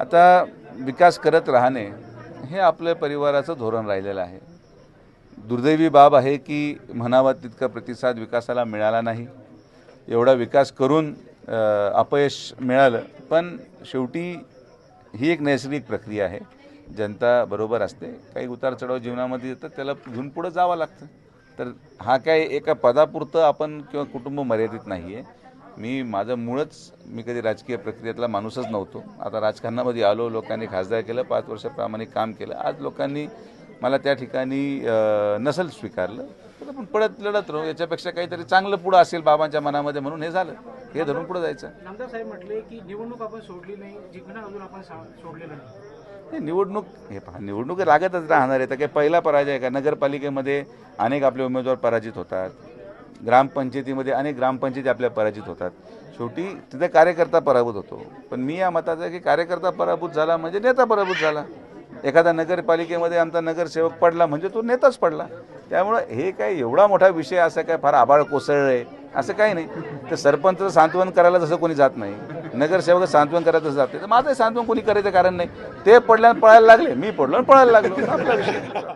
आता विकास करत राहणे हे आपल्या परिवाराचं धोरण राहिलेलं आहे. दुर्दैवी बाब आहे की म्हणावा तितका प्रतिसाद विकासाला मिळाला नाही. एवढा विकास करून अपयश मिळालं पण शेवटी ही एक नैसर्गिक प्रक्रिया आहे. जनता बरोबर असते काही उतार चढाव जीवनामध्ये येतात त्याला घेऊन पुढं जावं लागतं. तर हा काय एका पदापुरतं आपण किंवा कुटुंब मर्यादित नाही आहे मी माझं मुळच मी कधी राजकीय प्रक्रियेतला माणूसच नव्हतो. आता राजकारणामध्ये आलो लोकांनी खासदार केलं पाच वर्ष प्रामाणिक काम केलं. आज लोकांनी मला त्या ठिकाणी नसल स्वीकारलं. तर आपण पडत लढत राहू याच्यापेक्षा काहीतरी चांगलं पुढं असेल बाबांच्या मनामध्ये म्हणून हे झालं. हे धरून पुढं जायचं. नामदार साहेब म्हटले की निवडणूक आपण सोडली नाही जिंकणं अजून आपण सोडलेलं नाही. हे निवडणूक हे पहा निवडणूक लागतच राहणार आहे. तर काही पहिला पराजय का? नगरपालिकेमध्ये अनेक आपले उमेदवार पराजित होतात. ग्रामपंचायतीमध्ये अनेक ग्रामपंचायती आपल्या पराजित होतात. शेवटी तिथे कार्यकर्ता पराभूत होतो. पण मी या मताचा की कार्यकर्ता पराभूत झाला म्हणजे नेता पराभूत झाला. एखादा नगरपालिकेमध्ये आमचा नगरसेवक पडला म्हणजे तो नेताच पडला. त्यामुळं हे काय एवढा मोठा विषय असा काय फार आबाळ कोसळलं असं काही नाही. तर सरपंच सांत्वन करायला जसं कोणी जात नाही नगरसेवक सांत्वन करायला जसं जात नाही. तर माझं सांत्वन कोणी करायचं कारण नाही. ते पडल्यानं पळायला लागले मी पडलो आणि पळायला लागलो.